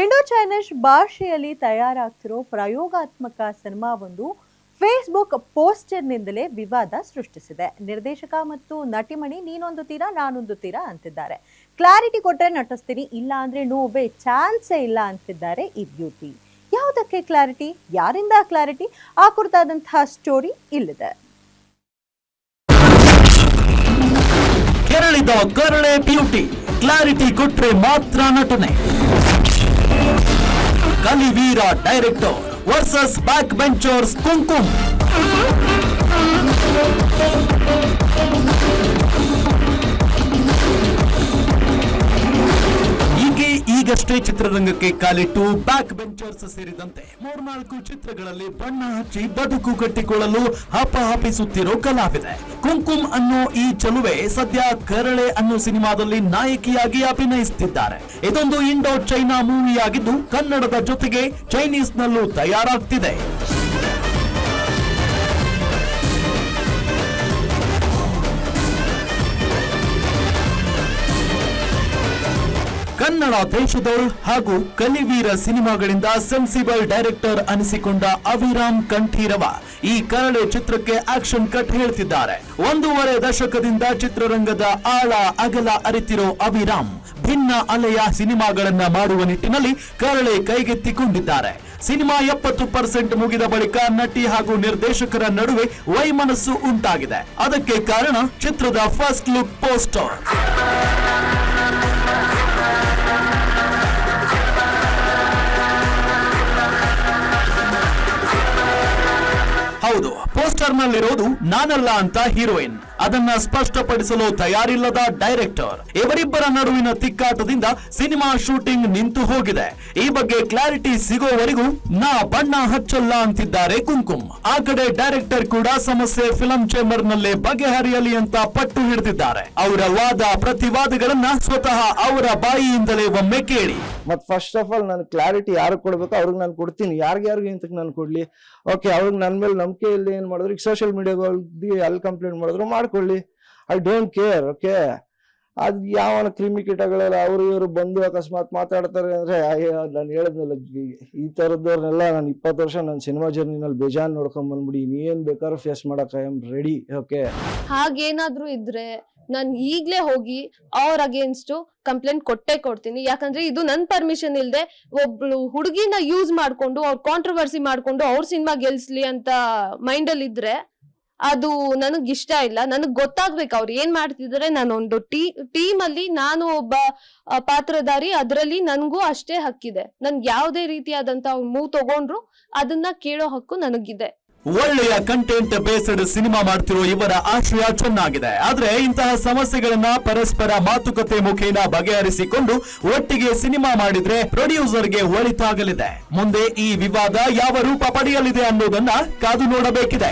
Indo Chinese ಭಾಷೆಯಲ್ಲಿ ತಯಾರಾಗ್ತಿರೋ ಪ್ರಯೋಗಾತ್ಮಕ ಸಿನಿಮಾವೊಂದು Facebook ಪೋಸ್ಟರ್ನಿಂದಲೇ ವಿವಾದ ಸೃಷ್ಟಿಸಿದೆ. ನಿರ್ದೇಶಕ ಮತ್ತು ನಟಿಮಣಿ ನೀನೊಂದು ತೀರ ನಾನೊಂದು ತೀರ ಅಂತಿದ್ದಾರೆ. ಕ್ಲಾರಿಟಿ ಕೊಟ್ಟರೆ ನಟಿಸ್ತೀನಿ, ಇಲ್ಲ ಅಂದರೆ ನೋವೇ ಚಾನ್ಸೇ ಇಲ್ಲ ಅಂತಿದ್ದಾರೆ ಈ ಬ್ಯೂಟಿ. ಯಾವುದಕ್ಕೆ ಕ್ಲಾರಿಟಿ? ಯಾರಿಂದ ಕ್ಲಾರಿಟಿ? ಆ ಕುರಿತಾದಂತಹ ಸ್ಟೋರಿ ಇಲ್ಲಿದೆ. ಕೆರಳಿದ ಕರಳೆ ಬ್ಯೂಟಿ, ಕ್ಲಾರಿಟಿ ಕೊಟ್ಟರೆ ಮಾತ್ರ ನಟನೆ. Kaliveera director versus back benchers Kumkum. ಈಗಷ್ಟೇ ಚಿತ್ರರಂಗಕ್ಕೆ ಕಾಲಿಟ್ಟು ಬ್ಯಾಕ್ ಬೆಂಚರ್ಸ್ ಸೇರಿದಂತೆ ಮೂರ್ನಾಲ್ಕು ಚಿತ್ರಗಳಲ್ಲಿ ಬಣ್ಣ ಹಚ್ಚಿ ಬದುಕು ಕಟ್ಟಿಕೊಳ್ಳಲು ಹಪಹಪಿಸುತ್ತಿರೋ ಕಲಾವಿದೆ. ಕುಂಕುಮ್ ಅನ್ನೋ ಈ ಚಲುವೆ ಸದ್ಯ ಕರಳೆ ಅನ್ನೋ ಸಿನಿಮಾದಲ್ಲಿ ನಾಯಕಿಯಾಗಿ ಅಭಿನಯಿಸುತ್ತಿದ್ದಾರೆ ಇದೊಂದು ಇಂಡೋ ಚೈನಾ ಮೂವಿಯಾಗಿದ್ದು ಕನ್ನಡದ ಜೊತೆಗೆ ಚೈನೀಸ್ ನಲ್ಲೂ ತಯಾರಾಗ್ತಿದೆ. ಕನ್ನಡ ದೇಶದೋಳ್ ಹಾಗೂ ಕಲಿವೀರ ಸಿನಿಮಾಗಳಿಂದ ಸೆನ್ಸಿಬಲ್ ಡೈರೆಕ್ಟರ್ ಅನಿಸಿಕೊಂಡ ಅವಿರಾಮ್ ಕಂಠೀರವ ಈ ಕರಳೆ ಚಿತ್ರಕ್ಕೆ ಆಕ್ಷನ್ ಕಟ್ ಹೇಳ್ತಿದ್ದಾರೆ. ಒಂದೂವರೆ ದಶಕದಿಂದ ಚಿತ್ರರಂಗದ ಆಳ ಅಗಲ ಅರಿತಿರೋ ಅವಿರಾಮ್ ಭಿನ್ನ ಅಲೆಯ ಸಿನಿಮಾಗಳನ್ನ ಮಾಡುವ ನಿಟ್ಟಿನಲ್ಲಿ ಕರಳೆ ಕೈಗೆತ್ತಿಕೊಂಡಿದ್ದಾರೆ. ಸಿನಿಮಾ ಎಪ್ಪತ್ತು ಪರ್ಸೆಂಟ್ ಮುಗಿದ ಬಳಿಕ ನಟಿ ಹಾಗೂ ನಿರ್ದೇಶಕರ ನಡುವೆ ವೈಮನಸ್ಸು ಉಂಟಾಗಿದೆ. ಅದಕ್ಕೆ ಕಾರಣ ಚಿತ್ರದ ಫಸ್ಟ್ ಲುಕ್ ಪೋಸ್ಟರ್. ಪೋಸ್ಟರ್ ನಲ್ಲಿರೋದು ನಾನಲ್ಲ ಅಂತ ಹೀರೋಯಿನ್. ಅದನ್ನ ಸ್ಪಷ್ಟಪಡಿಸಲು ತಯಾರಿಲ್ಲದ ಡೈರೆಕ್ಟರ್. ಇವರಿಬ್ಬರ ನಡುವಿನ ತಿಕ್ಕಾಟದಿಂದ ಸಿನಿಮಾ ಶೂಟಿಂಗ್ ನಿಂತು ಹೋಗಿದೆ. ಈ ಬಗ್ಗೆ ಕ್ಲಾರಿಟಿ ಸಿಗೋವರೆಗೂ ನಾ ಬಣ್ಣ ಹಚ್ಚಲ್ಲ ಅಂತಿದ್ದಾರೆ ಕುಂಕುಮ್. ಆ ಕಡೆ ಡೈರೆಕ್ಟರ್ ಕೂಡ ಸಮಸ್ಯೆ ಫಿಲಂ ಚೇಂಬರ್ ನಲ್ಲೇ ಬಗೆಹರಿಯಲಿ ಅಂತ ಪಟ್ಟು ಹಿಡಿದಿದ್ದಾರೆ. ಅವರ ವಾದ ಪ್ರತಿವಾದಗಳನ್ನ ಸ್ವತಃ ಅವರ ಬಾಯಿಯಿಂದಲೇ ಒಮ್ಮೆ ಕೇಳಿ. ಮತ್ ಫಸ್ಟ್ ಆಫ್ ಆಲ್ ನಾನು ಕ್ಲಾರಿಟಿ ಯಾರು ಕೊಡ್ಬೇಕು ಅವ್ರಿಗೆ ನಾನು ಕೊಡ್ತೀನಿ. ಯಾರಿಗೆ ಯಾರಿಗೆ ಇಂತಕ್ ನಾನು ಕೊಡ್ಲಿ? ಓಕೆ ಅವ್ರಿಗೆ ನನ್ನ ಮೇಲೆ ನಂಬಿಕೆ ಇಲ್ಲ ಏನ್ ಮಾಡಿದ್ರು? ಈಗ ಸೋಷಿಯಲ್ ಮೀಡಿಯಾಗಳ್ದಿ ಅಲ್ಲಿ ಕಂಪ್ಲೇಂಟ್ ಮಾಡಿದ್ರು ಮಾಡ್ಕೊಳ್ಳಿ. ಐ ಡೋಂಟ್ ಕೇರ್ ಓಕೆ ಅದು ಯಾವ ಕ್ರಿಮಿ ಕೀಟಗಳೆಲ್ಲ ಅವರು ಇವರು ಬಂದು ಅಕಸ್ಮಾತ್ ಮಾತಾಡ್ತಾರೆ ಅಂದ್ರೆ ನಾನು ಹೇಳಿದ್ನಲ್ಲ, ಈ- ಥರದವ್ರನ್ನೆಲ್ಲ ನಾನು ಇಪ್ಪತ್ತು ವರ್ಷ ನನ್ನ ಸಿನಿಮಾ ಜರ್ನಿನಲ್ಲಿ ಬೇಜಾನ್ ನೋಡ್ಕೊಂಡ್ ಬಂದ್ಬಿಡಿ ಏನ್ ಬೇಕಾದ್ರೂ ಫೇಸ್ ಮಾಡಕ್ ಐ ಆಮ್ ರೆಡಿ ಓಕೆ ಹಾಗೇನಾದರೂ ಇದ್ರೆ ನಾನು ಈಗ್ಲೇ ಹೋಗಿ ಅವ್ರ ಅಗೇನ್ಸ್ಟ್ ಕಂಪ್ಲೇಂಟ್ ಕೊಟ್ಟೆ ಕೊಡ್ತೀನಿ. ಯಾಕಂದ್ರೆ ಇದು ನನ್ ಪರ್ಮಿಷನ್ ಇಲ್ದೆ ಒಬ್ಳು ಹುಡುಗಿನ ಯೂಸ್ ಮಾಡ್ಕೊಂಡು, ಅವ್ರ ಕಾಂಟ್ರವರ್ಸಿ ಮಾಡ್ಕೊಂಡು ಅವ್ರ ಸಿನಿಮಾ ಗೆಲ್ಸ್ಲಿ ಅಂತ ಮೈಂಡ್ ಅಲ್ಲಿ ಇದ್ರೆ ಅದು ನನಗ್ ಇಷ್ಟ ಇಲ್ಲ. ನನಗ್ ಗೊತ್ತಾಗ್ಬೇಕು ಅವ್ರು ಏನ್ ಮಾಡ್ತಿದ್ರೆ. ನಾನು ಒಂದು ಟೀ ಟೀಮ್ ಅಲ್ಲಿ ನಾನು ಒಬ್ಬ ಪಾತ್ರಧಾರಿ. ಅದರಲ್ಲಿ ನನ್ಗೂ ಅಷ್ಟೇ ಹಕ್ಕಿದೆ. ನನ್ಗೆ ಯಾವುದೇ ರೀತಿಯಾದಂತ ಮೂವ್ ತಗೊಂಡ್ರು ಅದನ್ನ ಕೇಳೋ ಹಕ್ಕು ನನಗಿದೆ. ಒಳ್ಳೆಯ ಕಂಟೆಂಟ್ ಬೇಸ್ಡ್ ಸಿನಿಮಾ ಮಾಡ್ತಿರೋ ಇವರ ಆಶಯ ಚೆನ್ನಾಗಿದೆ. ಆದ್ರೆ ಇಂತಹ ಸಮಸ್ಯೆಗಳನ್ನ ಪರಸ್ಪರ ಮಾತುಕತೆ ಮುಖೇನ ಬಗೆಹರಿಸಿಕೊಂಡು ಒಟ್ಟಿಗೆ ಸಿನಿಮಾ ಮಾಡಿದ್ರೆ ಪ್ರೊಡ್ಯೂಸರ್ಗೆ ಒಳಿತಾಗಲಿದೆ. ಮುಂದೆ ಈ ವಿವಾದ ಯಾವ ರೂಪ ಪಡೆಯಲಿದೆ ಅನ್ನೋದನ್ನ ಕಾದು ನೋಡಬೇಕಿದೆ.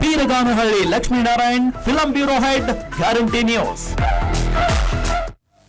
Biraganahalli Lakshminarayan, film bureau head, guarantee news.